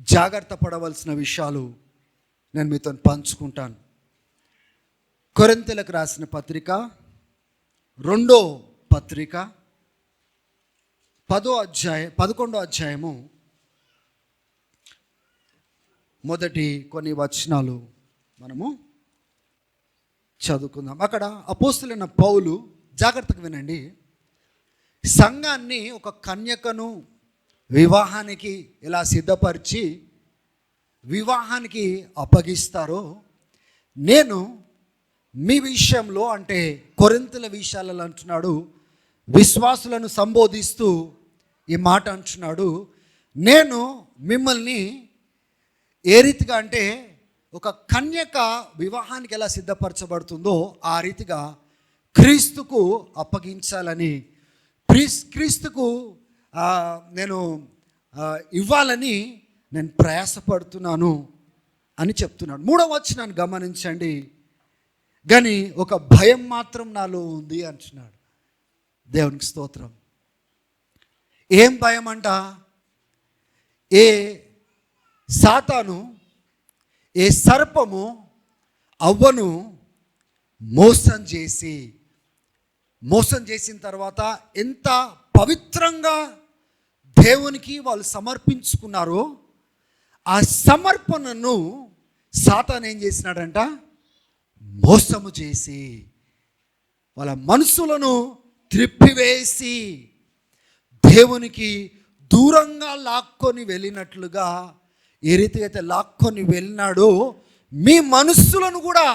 జాగ్రత్త పడవలసిన విషయాలు నేను మీతో పంచుకుంటాను. కొరింతలకు రాసిన పత్రిక రెండో పత్రిక పదో అధ్యాయ పదకొండో అధ్యాయము మొదటి కొన్ని వచనాలు మనము చదువుకుందాం. అక్కడ అపోస్తులైన పౌలు జాగ్రత్తగా వినండి సంఘాన్ని ఒక కన్యకను వివాహానికి ఎలా సిద్ధపరిచి వివాహానికి అప్పగిస్తారో నేను మీ విషయంలో అంటే కొరింతల విషయాలలో అంటున్నాడు విశ్వాసులను సంబోధిస్తూ ఈ మాట అంటున్నాడు. నేను మిమ్మల్ని ఏ రీతిగా అంటే ఒక కన్యక వివాహానికి ఎలా సిద్ధపరచబడుతుందో ఆ రీతిగా క్రీస్తుకు అప్పగించాలని క్రీస్ క్రీస్తుకు నేను ఇవ్వాలని నేను ప్రయాసపడుతున్నాను అని చెప్తున్నాడు. మూడవ వచనాన్ని గమనించండి. కానీ ఒక భయం మాత్రం నాలో ఉంది అంటున్నాడు. దేవునికి స్తోత్రం. ఏం భయం అంట? ఏ సాతాను ఏ సర్పము అవ్వను మోసం చేసి. మోసం చేసిన తర్వాత ఎంత పవిత్రంగా దేవునికి వాళ్ళు సమర్పించుకున్నారో ఆ సమర్పణను సాతాన్ ఏం చేసినాడంట? మోసము చేసి వాళ్ళ మనసులను త్రిప్పివేసి దేవునికి దూరంగా లాక్కొని వెళ్ళినట్లుగా ఏ రీతిగా అయితే లాక్కొని వెళ్ళినాడో మీ మనస్సులను కూడా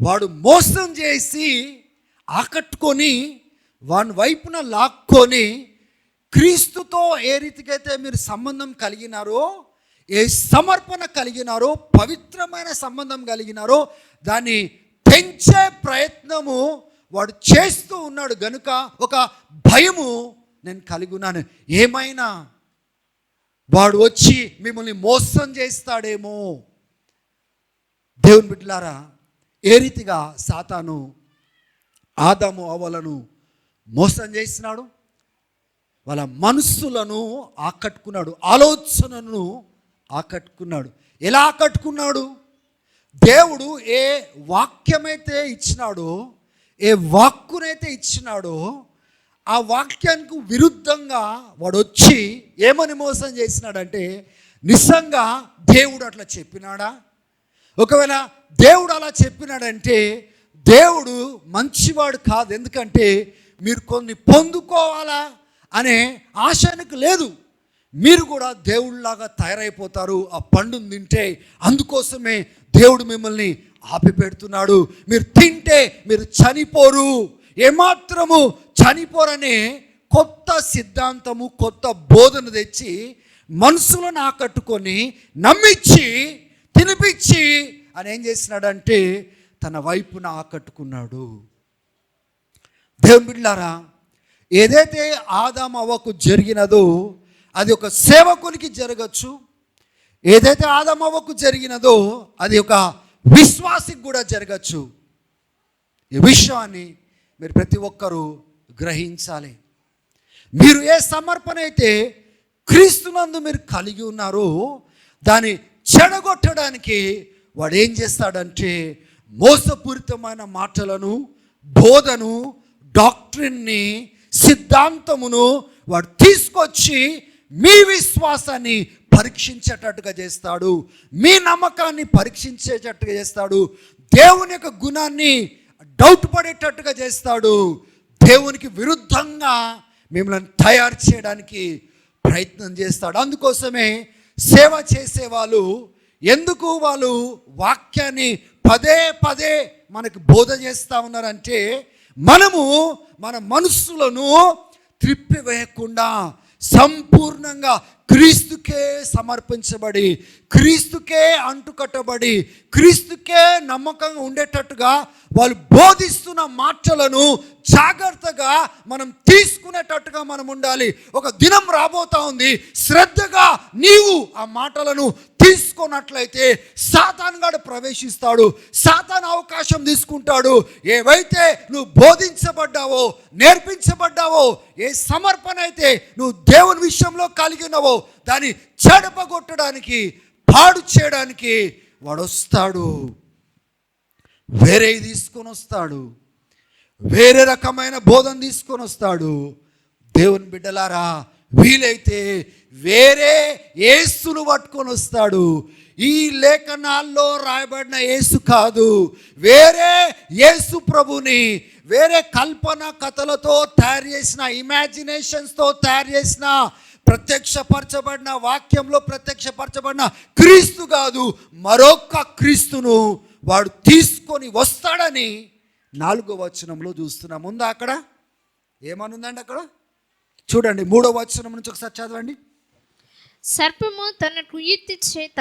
వాడు మోసం చేసి ఆకట్టుకొని వాని వైపున లాక్కొని క్రీస్తుతో ఏ రీతికైతే మీరు సంబంధం కలిగినారో ఏ సమర్పణ కలిగినారో పవిత్రమైన సంబంధం కలిగినారో దాన్ని పెంచే ప్రయత్నము వాడు చేస్తూ ఉన్నాడు. గనుక ఒక భయము నేను కలిగి ఉన్నాను ఏమైనా వాడు వచ్చి మిమ్మల్ని మోసం చేస్తాడేమో. దేవుని బిడ్డలారా ఏ రీతిగా సాతాను ఆదాము అవలను మోసం చేస్తున్నాడు? వాళ్ళ మనస్సులను ఆకట్టుకున్నాడు ఆలోచనను ఆకట్టుకున్నాడు. ఎలా ఆకట్టుకున్నాడు? దేవుడు ఏ వాక్యమైతే ఇచ్చినాడో ఏ వాక్కునైతే ఇచ్చినాడో ఆ వాక్యానికి విరుద్ధంగా వాడు వచ్చి ఏమని మోసం చేసినాడంటే నిజంగా దేవుడు అట్లా చెప్పినాడా? ఒకవేళ దేవుడు అలా చెప్పినాడంటే దేవుడు మంచివాడు కాదు. ఎందుకంటే మీరు కొన్ని పొందుకోవాలా? అనే ఆశ ఆయనకు లేదు. మీరు కూడా దేవుళ్ళలాగా తయారైపోతారు ఆ పండును తింటే అందుకోసమే దేవుడు మిమ్మల్ని ఆపిపెడుతున్నాడు. మీరు తింటే మీరు చనిపోరు. ఏమాత్రము చనిపోరనే కొత్త సిద్ధాంతము కొత్త బోధన తెచ్చి మనసులను ఆకట్టుకొని నమ్మించి తినిపించి అని ఏం చేసినాడంటే తన వైపున ఆకట్టుకున్నాడు. దేవుని బిడ్డారా ఏదైతే ఆదామవ్వకు జరిగినదో అది ఒక సేవకునికి జరగచ్చు. ఏదైతే ఆదామవ్వకు జరిగినదో అది ఒక విశ్వాసికి కూడా జరగచ్చు. ఈ విషయాన్ని మీరు ప్రతి ఒక్కరూ గ్రహించాలి. మీరు ఏ సమర్పణ అయితే క్రీస్తునందు మీరు కలిగి ఉన్నారో దాన్ని చెడగొట్టడానికి వాడు ఏం చేస్తాడంటే మోసపూరితమైన మాటలను బోధను డాక్టరీని సిద్ధాంతమును వాడు తీసుకొచ్చి మీ విశ్వాసాన్ని పరీక్షించేటట్టుగా చేస్తాడు. మీ నమ్మకాన్ని పరీక్షించేటట్టుగా చేస్తాడు. దేవుని యొక్క గుణాన్ని డౌట్ పడేటట్టుగా చేస్తాడు. దేవునికి విరుద్ధంగా మిమ్మల్ని తయారు చేయడానికి ప్రయత్నం చేస్తాడు. అందుకోసమే సేవ చేసేవాళ్ళు ఎందుకు వాళ్ళు వాక్యాన్ని పదే పదే మనకు బోధ చేస్తూ ఉన్నారంటే మనము మన మనస్సులను త్రిప్పివేయకుండా సంపూర్ణంగా క్రీస్తుకే సమర్పించబడి క్రీస్తుకే అంటుకట్టబడి క్రీస్తుకే నమ్మకంగా ఉండేటట్టుగా వాళ్ళు బోధిస్తున్న మాటలను జాగ్రత్తగా మనం తీసుకునేటట్టుగా మనం ఉండాలి. ఒక దినం రాబోతా ఉంది. శ్రద్ధగా నీవు ఆ మాటలను తీసుకున్నట్లయితే సాతాన్ గాడు ప్రవేశిస్తాడు సాతాన్ అవకాశం తీసుకుంటాడు. ఏవైతే నువ్వు బోధించబడ్డావో నేర్పించబడ్డావో ఏ సమర్పణ అయితే నువ్వు దేవుని విషయంలో కలిగినవో దాన్ని చెడపగొట్టడానికి పాడు చేయడానికి వాడొస్తాడు. వేరే తీసుకొని వస్తాడు వేరే రకమైన బోధన తీసుకొని వస్తాడు దేవుని బిడ్డలారా వీలైతే వేరే యేసును పట్టుకొని వస్తాడు. ఈ లేఖనాల్లో రాయబడిన యేసు కాదు. వేరే యేసు ప్రభుని వేరే కల్పన కథలతో తయారు చేసిన ఇమాజినేషన్స్తో తయారు చేసిన ప్రత్యక్షపరచబడిన వాక్యంలో ప్రత్యక్షపరచబడిన క్రీస్తు కాదు. మరొక క్రీస్తును వాడు తీసుకొని వస్తాడని నాలుగో వచనంలో చూస్తున్నాం. ఉందా అక్కడ? ఏమనుందండి అక్కడ? చూడండి మూడో వచనం నుంచి ఒకసారి చదవండి. సర్పము తన కుయుక్తి చేత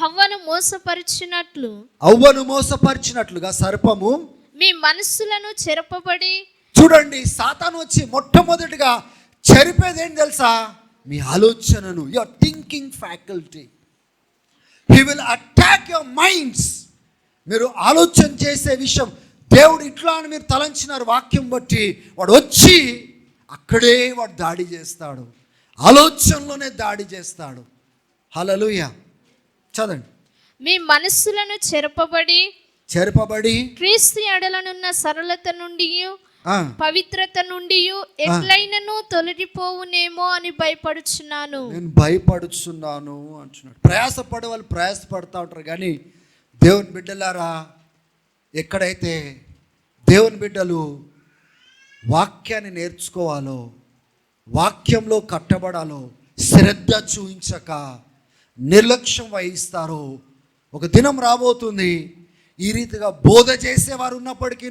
హవ్వను మోసపరిచినట్లు అవ్వను మోసపరిచినట్లుగా సర్పము మీ మనస్సులను చెరపబడి చూడండి సాతాను వచ్చి మొట్టమొదటిగా చెరిపేది ఏంటి తెలుసా? మీ ఆలోచనను your thinking faculty he will attack your minds మీరు ఆలోచన చేసే విషయం దేవుడు ఇట్లా అని మీరు తలంచినారు వాక్యం బట్టి. వాడు వచ్చి అక్కడే వాడు దాడి చేస్తాడు. ఆలోచనలోనే దాడి చేస్తాడు. హలలుయ చదండి మీ మనస్సులను చెరపబడి చెరపబడి క్రీస్తు ఎడలనున్న సరళత నుండి పవిత్రత నుండి ఎట్లయినను తొలగిపోవునేమో అని భయపడుచున్నాను. నేను భయపడుచున్నాను అంటున్నాడు. ప్రయాసపడే వాళ్ళు ప్రయాసపడతా ఉంటారు కానీ దేవుని బిడ్డలారా ఎక్కడైతే దేవుని బిడ్డలు వాక్యాన్ని నేర్చుకోవాలో వాక్యంలో కట్టబడాలో శ్రద్ధ చూయించక నిర్లక్ష్యం వహిస్తారో ఒక దినం రాబోతుంది. ఈ రీతిగా బోధ చేసేవారు ఉన్నప్పటికీ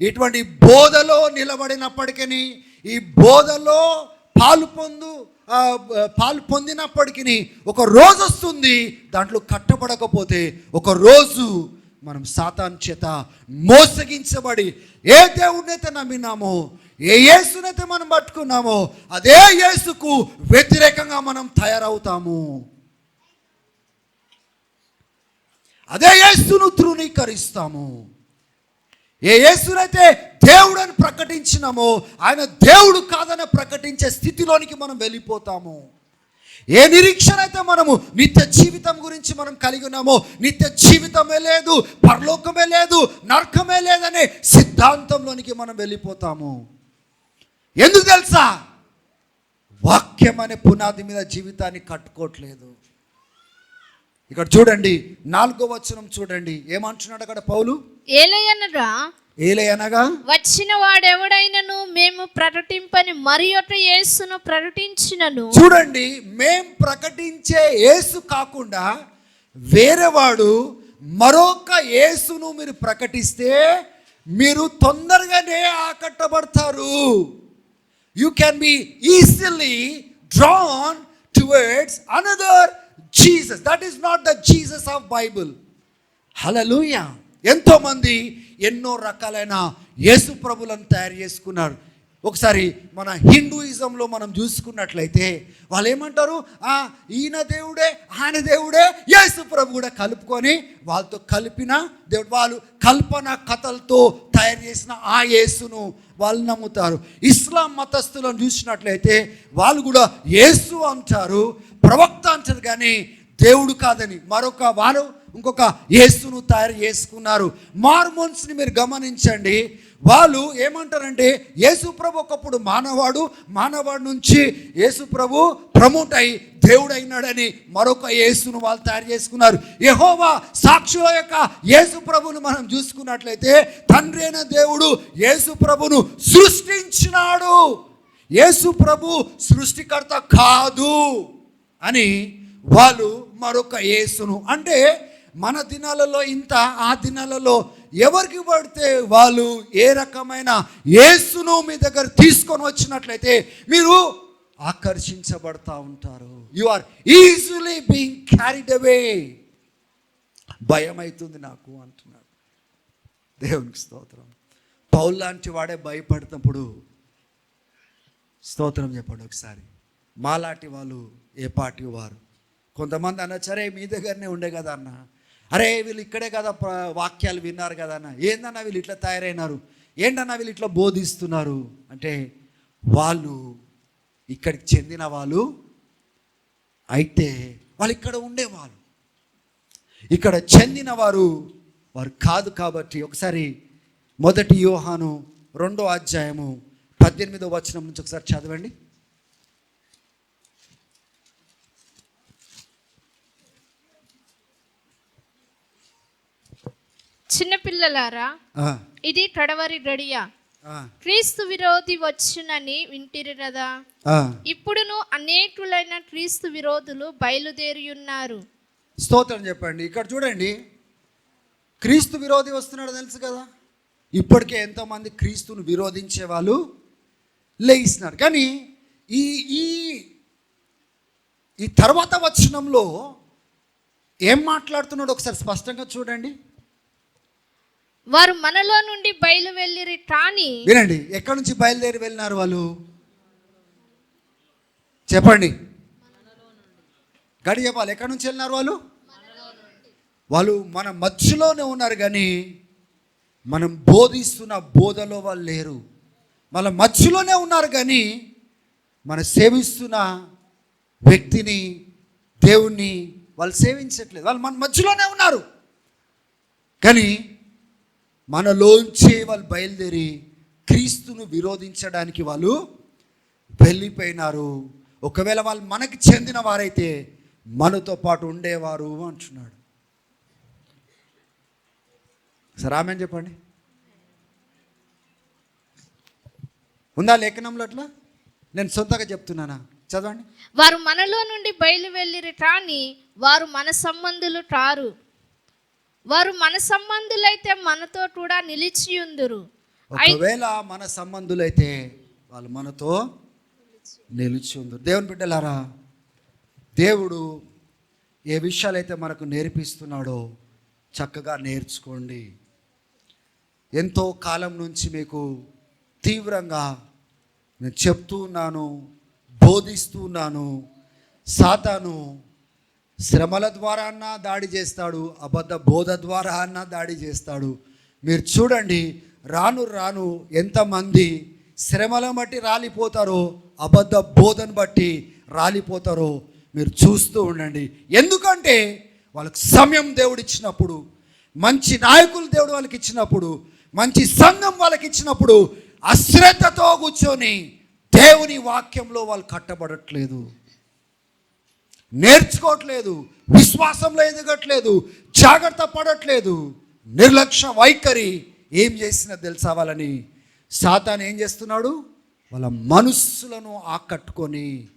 ఇటువంటి బోధలో నిలబడినప్పటికీ ఈ బోధలో పాలు పొందు పాలు పొందినప్పటికీ ఒక రోజు వస్తుంది. దాంట్లో కట్టబడకపోతే ఒక రోజు మనం సాతాన్ చేత మోసగించబడి ఏ దేవుడినైతే నమ్మినామో ఏ యేసునైతే మనం పట్టుకున్నామో అదే యేసుకు వ్యతిరేకంగా మనం తయారవుతాము. అదే యేసును తృణీకరిస్తాము. ఏ యేసునైతే దేవుడని ప్రకటించినామో ఆయన దేవుడు కాదని ప్రకటించే స్థితిలోనికి మనం వెళ్ళిపోతాము. ఏ నిరీక్షణ అయితే మనము నిత్య జీవితం గురించి మనం కలిగి ఉన్నామో నిత్య జీవితమే లేదు పరలోకమే లేదు నరకమే లేదనే సిద్ధాంతంలోనికి మనం వెళ్ళిపోతాము. ఎందుకు తెలుసా? వాక్యం అనే పునాది మీద జీవితాన్ని కట్టుకోవట్లేదు. ఇక్కడ చూడండి నాలుగో వచనం చూడండి. ఏమంటున్నాడు అక్కడ పౌలు? ఏలయనగా? వచ్చిన వాడెవడైనను మేము ప్రకటింపని మరి ఒక యేసును ప్రకటించినను. చూడండి మేం ప్రకటించే యేసు కాకుండా వేరేవాడు మరొక యేసును మీరు ప్రకటిస్తే మీరు తొందరగానే ఆకట్టబడతారు. You can be easily drawn towards another Jesus that is not the Jesus of Bible hallelujah ఎంతోమంది ఎన్నో రకాలైన యేసు ప్రభులను తయారు చేసుకున్నారు. ఒకసారి మన హిందూయిజంలో మనం చూసుకున్నట్లయితే వాళ్ళు ఏమంటారు "ఆ, ఈయన దేవుడే ఆయన దేవుడే యేసు ప్రభు కూడా కలుపుకొని వాళ్ళతో కలిపిన దేవుడు వాళ్ళు కల్పన కథలతో తయారు చేసిన ఆ యేసును వాళ్ళు నమ్ముతారు. ఇస్లాం మతస్థులను చూసినట్లయితే వాళ్ళు కూడా యేసు అంటారు ప్రవక్త అంటారు కానీ దేవుడు కాదని. మరొక వారు ఇంకొక యేసును తయారు చేసుకున్నారు. మార్మోన్స్ని మీరు గమనించండి. వాళ్ళు ఏమంటారంటే యేసు ప్రభు ఒకప్పుడు మానవాడు మానవాడు నుంచి యేసు ప్రభు ప్రమోట్ అయి దేవుడు అయినాడని మరొక యేసును వాళ్ళు తయారు చేసుకున్నారు. యహోవా సాక్షుల యొక్క యేసు ప్రభును మనం చూసుకున్నట్లయితే తండ్రి అయిన దేవుడు యేసు ప్రభును సృష్టించినాడు. యేసు ప్రభు సృష్టికర్త కాదు అని వాళ్ళు మరొక యేసును అంటే మన దినాలలో ఇంత ఆ దినాలలో ఎవరికి పడితే వాళ్ళు ఏ రకమైన యేసును మీ దగ్గర తీసుకొని వచ్చినట్లయితే మీరు ఆకర్షించబడతా ఉంటారు. You are easily being carried away భయం అవుతుంది నాకు అంటున్నాడు. దేవునికి స్తోత్రం. పౌల్ లాంటి వాడే భయపడినప్పుడు స్తోత్రం చెప్పండి ఒకసారి. మాలాంటి వాళ్ళు ఏ పార్టీ వారు? కొంతమంది అన్న సరే మీ దగ్గరనే ఉండే కదా అన్న. అరే వీళ్ళు ఇక్కడే కదా వాక్యాలు విన్నారు కదా అన్న. ఏందన్నా వీళ్ళు ఇట్లా తయారైనారు? ఏంటన్నా వీళ్ళు ఇట్లా బోధిస్తున్నారు? అంటే వాళ్ళు ఇక్కడికి చెందిన వాళ్ళు అయితే వాళ్ళు ఇక్కడ ఉండేవాళ్ళు. ఇక్కడ చెందిన వారు వారు కాదు కాబట్టి ఒకసారి మొదటి యోహాను రెండో అధ్యాయము పద్దెనిమిదో వచనం నుంచి ఒకసారి చదవండి. చిన్నపిల్లలారా ఇది కడవరి గడియ. క్రీస్తు విరోధి వచ్చునని వింటిరి కదా. ఇప్పుడును అనేకులైన క్రీస్తు విరోధులు బయలుదేరి ఉన్నారు. స్తోత్రం చెప్పండి. ఇక్కడ చూడండి. క్రీస్తు విరోధి వస్తున్నాడు తెలుసు కదా? ఇప్పటికే ఎంతోమంది క్రీస్తును విరోధించే వాళ్ళు లేయిస్తున్నారు కానీ ఈ ఈ ఈ తర్వాత వచనంలో ఏం మాట్లాడుతున్నాడు ఒకసారి స్పష్టంగా చూడండి. వారు మనలో నుండి బయలు వెళ్ళిరి కానీ వినండి ఎక్కడి నుంచి బయలుదేరి వెళ్ళినారు వాళ్ళు? చెప్పండి. గడి చెప్పాలి ఎక్కడి నుంచి వెళ్ళినారు వాళ్ళు? వాళ్ళు మన మధ్యలోనే ఉన్నారు కానీ మనం బోధిస్తున్న బోధలో వాళ్ళు లేరు. మన మధ్యలోనే ఉన్నారు కానీ మన సేవిస్తున్న వ్యక్తిని దేవుణ్ణి వాళ్ళు సేవించట్లేదు. వాళ్ళు మన మధ్యలోనే ఉన్నారు. కానీ మనలోంచి వాళ్ళు బయలుదేరి క్రీస్తును విరోధించడానికి వాళ్ళు వెళ్ళిపోయినారు. ఒకవేళ వాళ్ళు మనకి చెందిన వారైతే మనతో పాటు ఉండేవారు అంటున్నాడు. సరే ఆమె చెప్పండి. ఉందా లేఖనంలో అట్లా? నేను సొంతగా చెప్తున్నానా? చదవండి. వారు మనలో నుండి బయలు వెళ్ళిరి కానీ వారు మన సంబంధులు కారు. వారు మన సంబంధులైతే మనతో కూడా నిలిచి ఉందరు. ఒకవేళ మన సంబంధులైతే వాళ్ళు మనతో నిలిచి ఉంది దేవుని బిడ్డలారా దేవుడు ఏ విషయాలైతే మనకు నేర్పిస్తున్నాడో చక్కగా నేర్చుకోండి. ఎంతో కాలం నుంచి మీకు తీవ్రంగా నేను చెప్తూ ఉన్నాను బోధిస్తూ ఉన్నాను సాతాను శ్రమల ద్వారా అన్నా దాడి చేస్తాడు అబద్ధ బోధ ద్వారా అన్నా దాడి చేస్తాడు. మీరు చూడండి రాను రాను ఎంతమంది శ్రమలను బట్టి రాలిపోతారో అబద్ధ బోధను బట్టి రాలిపోతారో మీరు చూస్తూ ఉండండి. ఎందుకంటే వాళ్ళకి సమయం దేవుడు ఇచ్చినప్పుడు మంచి నాయకులు దేవుడు వాళ్ళకి ఇచ్చినప్పుడు మంచి సంఘం వాళ్ళకి ఇచ్చినప్పుడు అశ్రద్ధతో కూర్చొని దేవుని వాక్యంలో వాళ్ళు కట్టబడట్లేదు. నేర్చుకోవట్లేదు విశ్వాసంలో ఎదగట్లేదు జాగ్రత్త పడట్లేదు. నిర్లక్ష్య వైఖరి ఏం చేసినా తెలుసా వాళ్ళని? సాతాన్ ఏం చేస్తున్నాడు? వాళ్ళ మనస్సులను ఆకట్టుకొని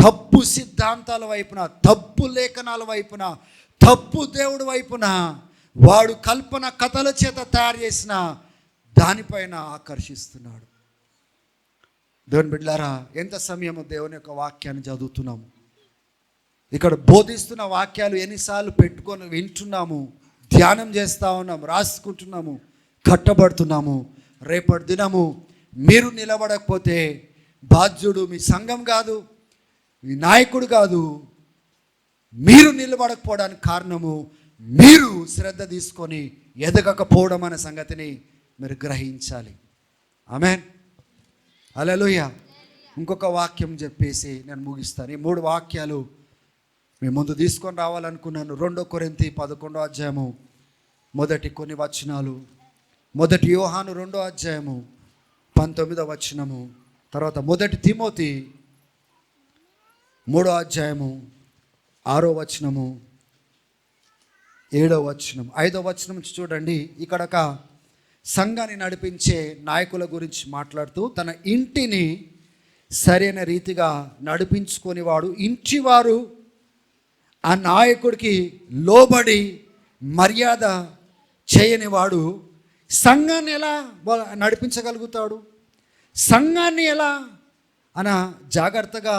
తప్పు సిద్ధాంతాల వైపున తప్పు లేఖనాల వైపున తప్పు దేవుడి వైపున వాడు కల్పన కథల చేత తయారు చేసిన దానిపైన ఆకర్షిస్తున్నాడు. దేవుని బిడ్డారా ఎంత సమయము దేవుని యొక్క వాక్యాన్ని చదువుతున్నాము? ఇక్కడ బోధిస్తున్న వాక్యాలు ఎన్నిసార్లు పెట్టుకొని వింటున్నాము ధ్యానం చేస్తూ ఉన్నాము రాసుకుంటున్నాము కట్టబడుతున్నాము. రేపటి దినము మీరు నిలబడకపోతే బాధ్యుడు మీ సంఘం కాదు మీ నాయకుడు కాదు. మీరు నిలబడకపోవడానికి కారణము మీరు శ్రద్ధ తీసుకొని ఎదగకపోవడం అనే సంగతిని మీరు గ్రహించాలి. ఆమెన్. అలలోయ ఇంకొక వాక్యం చెప్పేసి నేను ముగిస్తాను. ఈ మూడు వాక్యాలు మీ ముందు తీసుకొని రావాలనుకున్నాను. రెండో కొరింతి పదకొండో అధ్యాయము మొదటి కొన్ని వచనాలు. మొదటి యోహాను రెండో అధ్యాయము పంతొమ్మిదో వచనము. తర్వాత మొదటి తిమోతి మూడో అధ్యాయము ఆరో వచనము ఏడో వచనం ఐదో వచనం చూడండి. ఇక్కడ ఒక సంఘాన్ని నడిపించే నాయకుల గురించి మాట్లాడుతూ తన ఇంటిని సరైన రీతిగా నడిపించుకునేవాడు. ఇంటివారు ఆ నాయకుడికి లోబడి మర్యాద చేయని వాడు సంఘాన్ని ఎలా నడిపించగలుగుతాడు? సంఘాన్ని ఎలా అన జాగ్రత్తగా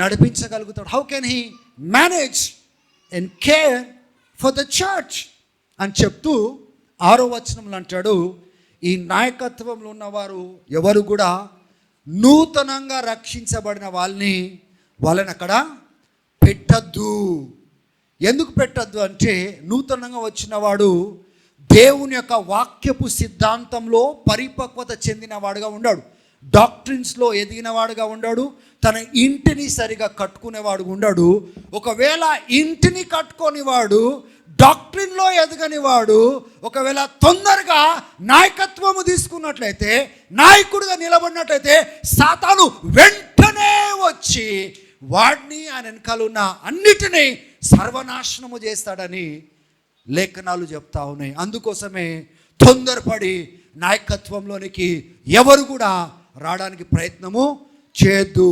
నడిపించగలుగుతాడు? How can he manage and care for the church అని చెప్తూ ఆరో వచనంలో అంటాడు ఈ నాయకత్వంలో ఉన్నవారు ఎవరు కూడా నూతనంగా రక్షించబడిన వాళ్ళని వాళ్ళని అక్కడ పెట్టద్దు. ఎందుకు పెట్టద్దు అంటే నూతనంగా వచ్చినవాడు దేవుని యొక్క వాక్యపు సిద్ధాంతంలో పరిపక్వత చెందినవాడుగా ఉన్నాడు డాక్ట్రిన్స్లో ఎదిగినవాడుగా ఉండడు. తన ఇంటిని సరిగా కట్టుకునేవాడు ఉండడు. ఒకవేళ ఇంటిని కట్టుకొనివాడు డాక్ట్రిన్లో ఎదగని వాడు ఒకవేళ తొందరగా నాయకత్వము తీసుకున్నట్లయితే నాయకుడిగా నిలబడినట్లయితే సాతాను వెంటనే వచ్చి వాడిని ఆయన వెనకాల ఉన్న అన్నిటినీ సర్వనాశనము చేస్తాడని లేఖనాలు చెప్తా ఉన్నాయి. అందుకోసమే తొందరపడి నాయకత్వంలోనికి ఎవరు కూడా రావడానికి ప్రయత్నము చేయొద్దు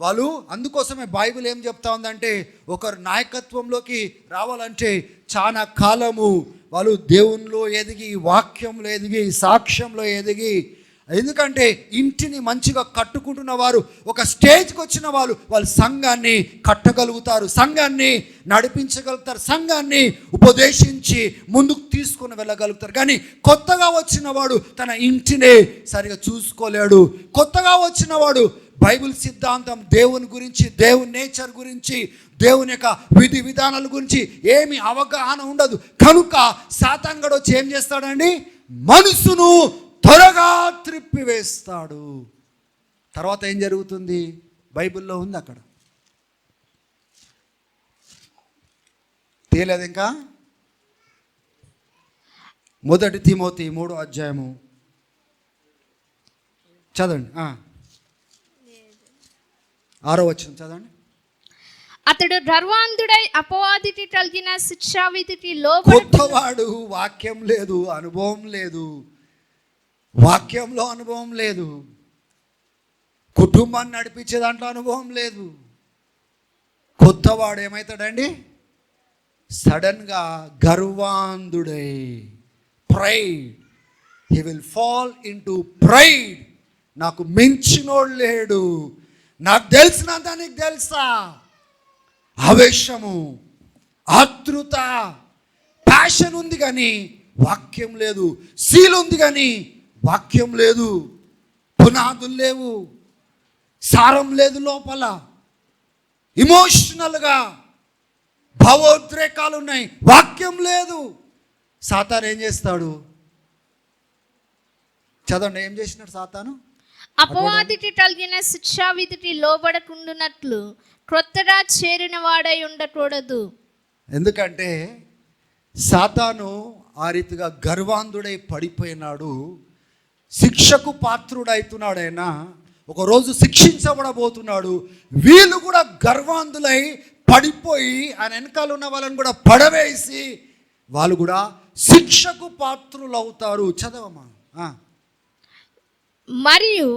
వాళ్ళు అందుకోసమే బైబిల్ ఏం చెప్తా ఉందంటే ఒకరు నాయకత్వంలోకి రావాలంటే చాలా కాలము. వాళ్ళు దేవునిలో ఎదిగి వాక్యంలో ఎదిగి సాక్ష్యంలో ఎదిగి ఎందుకంటే ఇంటిని మంచిగా కట్టుకుంటున్న వారు ఒక స్టేజ్కి వచ్చిన వాళ్ళు వాళ్ళు సంఘాన్ని కట్టగలుగుతారు సంఘాన్ని నడిపించగలుగుతారు సంఘాన్ని ఉపదేశించి ముందుకు తీసుకొని వెళ్ళగలుగుతారు. కానీ కొత్తగా వచ్చిన వాడు తన ఇంటినే సరిగా చూసుకోలేడు. కొత్తగా వచ్చిన వాడు బైబిల్ సిద్ధాంతం దేవుని గురించి దేవుని నేచర్ గురించి దేవుని యొక్క విధి విధానాల గురించి ఏమి అవగాహన ఉండదు. కనుక సాతాంగడు వచ్చి ఏం చేస్తాడండి? మనసును త్వరగా త్రిప్పివేస్తాడు. తర్వాత ఏం జరుగుతుంది? బైబిల్లో ఉంది అక్కడ. తేలేదు ఇంకా? మొదటి తిమోతి మూడో అధ్యాయము. చదవండి. ఆరో వచ్చిన చదవండి. అతడు గర్వాంధుడై అపవాదికి కలిగిన శిక్షావిధికి కొత్తవాడు వాక్యం లేదు అనుభవం లేదు. వాక్యంలో అనుభవం లేదు. కుటుంబాన్ని నడిపించే దాంట్లో అనుభవం లేదు. కొత్తవాడు ఏమవుతాడండి సడన్గా గర్వాంధుడై pride. He will fall in to pride నాకు మించినోడు లేడు. నాకు తెలిసిన దానికి తెలుసా? ఆవేశము ఆతృత ప్యాషన్ ఉంది కానీ వాక్యం లేదు సీల్ ఉంది కానీ వాక్యం లేదు పునాదులు లేవు సారం లేదు లోపల. ఇమోషనల్గా భావోద్రేకాలు ఉన్నాయి. వాక్యం లేదు. సాతాను ఏం చేస్తాడు? చదవండి ఏం చేసినాడు సాతాను? అపవాదికి కలిగిన శిక్షావిధికి లోబడకుండునట్లు క్రొత్తగా చేరిన వాడై ఉండకూడదు. ఎందుకంటే సాతాను ఆ రీతిగా గర్వాంధుడై పడిపోయినాడు. శిక్షకు పాత్రుడైతున్నాడు ఆయన ఒకరోజు శిక్షించబడబోతున్నాడు. వీళ్ళు కూడా గర్వాంధులై పడిపోయి ఆయన వెనకాల ఉన్న వాళ్ళని కూడా పడవేసి వాళ్ళు కూడా శిక్షకు పాత్రులు అవుతారు చదవమ్మా ఆ. మరియు.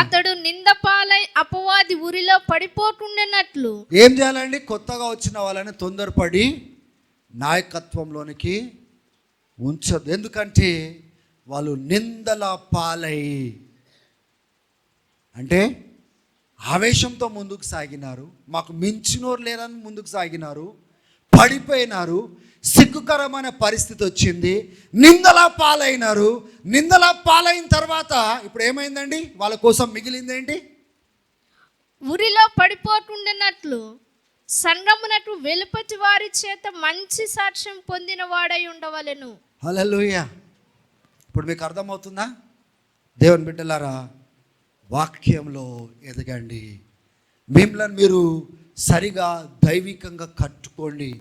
అతడు నిందపాలై అపవాది ఊరిలో పడిపోకుండానట్లు ఏం చేయాలండి? కొత్తగా వచ్చిన వాళ్ళని తొందరపడి నాయకత్వంలోనికి ఉంచదు. ఎందుకంటే వాళ్ళు నిందల పాలై అంటే ఆవేశంతో ముందుకు సాగినారు. మాకు మించినోరు లేరని ముందుకు సాగినారు. పడిపోయినారు. సిగ్గుకరమైన పరిస్థితి వచ్చింది. నిందల పాలైనారు. నిందల పాలైన తర్వాత ఇప్పుడు ఏమైందండి? వాళ్ళ కోసం మిగిలిందేంటి ఉరిలో పడిపోకుండానట్లు సంగమునకు వెలుపటి వారి చేత మంచి సాక్ష్యం పొందిన వాడై ఉండవలెను. హల్లెలూయ. ఇప్పుడు మీకు అర్థమవుతుందా? దేవుని బిడ్డలారా వాక్యంలో ఎదగండి. మిమ్మల్ని మీరు సరిగా దైవికంగా కట్టుకోండి.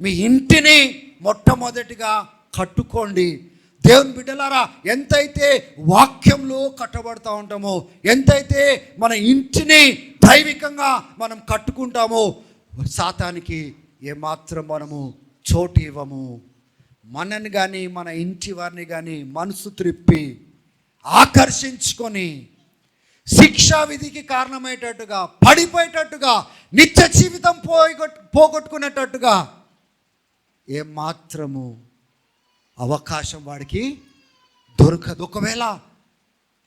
మీ ఇంటిని మొట్టమొదటిగా కట్టుకోండి. దేవుని బిడ్డలారా ఎంతైతే వాక్యంలో కట్టబడుతూ ఉంటామో ఎంతైతే మన ఇంటిని దైవికంగా మనం కట్టుకుంటామో శాతానికి ఏమాత్రం మనము చోటు ఇవ్వము. మనని కానీ మన ఇంటి వారిని కానీ మనసు త్రిప్పి ఆకర్షించుకొని శిక్షా విధికి కారణమయ్యేటట్టుగా పడిపోయేటట్టుగా నిత్య జీవితం పోగొట్ పోగొట్టుకునేటట్టుగా ఏమాత్రము అవకాశం వాడికి దొరకదు. ఒకవేళ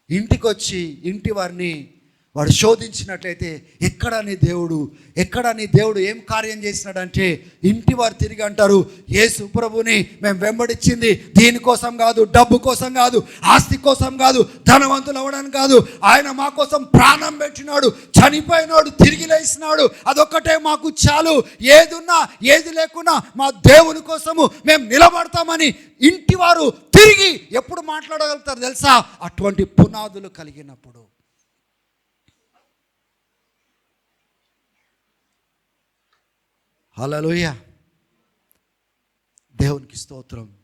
ఇంటికి వచ్చి ఇంటి వారిని వాడు శోధించినట్లయితే ఎక్కడ నీ దేవుడు ఎక్కడ నీ దేవుడు ఏం కార్యం చేసినాడంటే ఇంటి వారు తిరిగి అంటారు ఏ సుప్రభుని మేము వెంబడించింది దీనికోసం కాదు డబ్బు కోసం కాదు ఆస్తి కోసం కాదు ధనవంతులు అవ్వడానికి కాదు. ఆయన మా కోసం ప్రాణం పెట్టినాడు చనిపోయినాడు తిరిగి లేచినాడు. అదొక్కటే మాకు చాలు. ఏదున్నా ఏది లేకున్నా మా దేవుని కోసము మేము నిలబడతామని ఇంటి వారు తిరిగి ఎప్పుడు మాట్లాడగలుగుతారు తెలుసా? అటువంటి పునాదులు కలిగినప్పుడు. హల్లెలూయా. దేవునికి స్తోత్రం.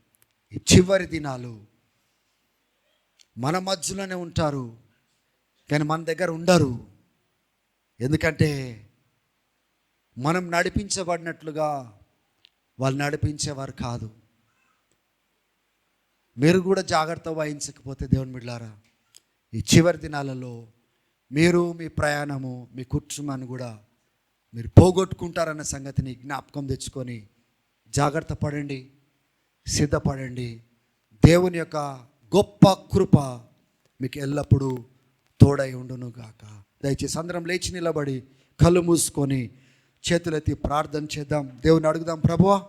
ఈ చివరి దినాలు మన మధ్యలోనే ఉంటారు కానీ మన దగ్గర ఉండరు. ఎందుకంటే మనం నడిపించబడినట్లుగా వాళ్ళు నడిపించేవారు కాదు. మీరు కూడా జాగ్రత్త వహించకపోతే దేవుని బిడ్డారా ఈ చివరి దినాలలో మీరు మీ ప్రయాణము మీ కుటుంబాన్ని కూడా మీరు పోగొట్టుకుంటారన్న సంగతిని జ్ఞాపకం తెచ్చుకొని జాగ్రత్త పడండి సిద్ధపడండి. దేవుని యొక్క గొప్ప కృప మీకు ఎల్లప్పుడూ తోడై ఉండునుగాక. దయచేసి అందరం లేచి నిలబడి కళ్ళు మూసుకొని చేతులెత్తి ప్రార్థన చేద్దాం. దేవుని అడుగుదాం ప్రభువా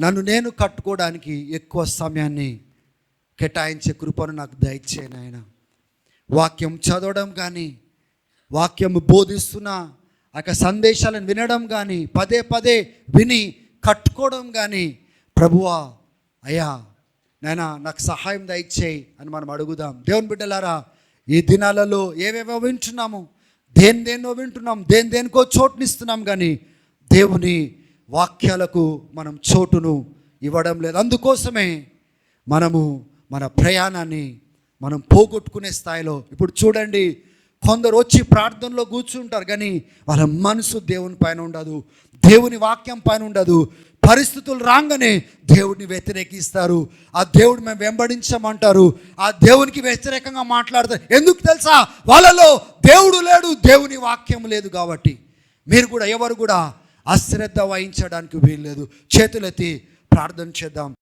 నన్ను నేను కట్టుకోవడానికి ఎక్కువ సమయాన్ని కేటాయించే కృపను నాకు దయచేయను ఆయన వాక్యం చదవడం కానీ వాక్యం బోధిస్తున్న ఆ యొక్క సందేశాలను వినడం కానీ పదే పదే విని కట్టుకోవడం కానీ ప్రభువా అయ్యా నాయనా నాకు సహాయం దయచేయి అని మనం అడుగుదాం. దేవుని బిడ్డలారా ఈ దినాలలో ఏవేవో వింటున్నాము దేని దేన్నో వింటున్నాం దేని దేనికో చోటునిస్తున్నాం కానీ దేవుని వాక్యాలకు మనం చోటును ఇవ్వడం లేదు. అందుకోసమే మనము మన ప్రయాణాన్ని మనం పోగొట్టుకునే స్థాయిలో ఇప్పుడు చూడండి కొందరు వచ్చి ప్రార్థనలో కూర్చుంటారు కానీ వాళ్ళ మనసు దేవుని పైన ఉండదు దేవుని వాక్యం పైన ఉండదు. పరిస్థితులు రాగానే దేవుడిని వ్యతిరేకిస్తారు. ఆ దేవుడు మేము వెంబడించమంటారు. ఆ దేవునికి వ్యతిరేకంగా మాట్లాడతారు. ఎందుకు తెలుసా? వాళ్ళలో దేవుడు లేడు దేవుని వాక్యం లేదు కాబట్టి. మీరు కూడా ఎవరు కూడా అశ్రద్ధ వహించడానికి వీల్లేదు. చేతులెత్తి ప్రార్థన చేద్దాం.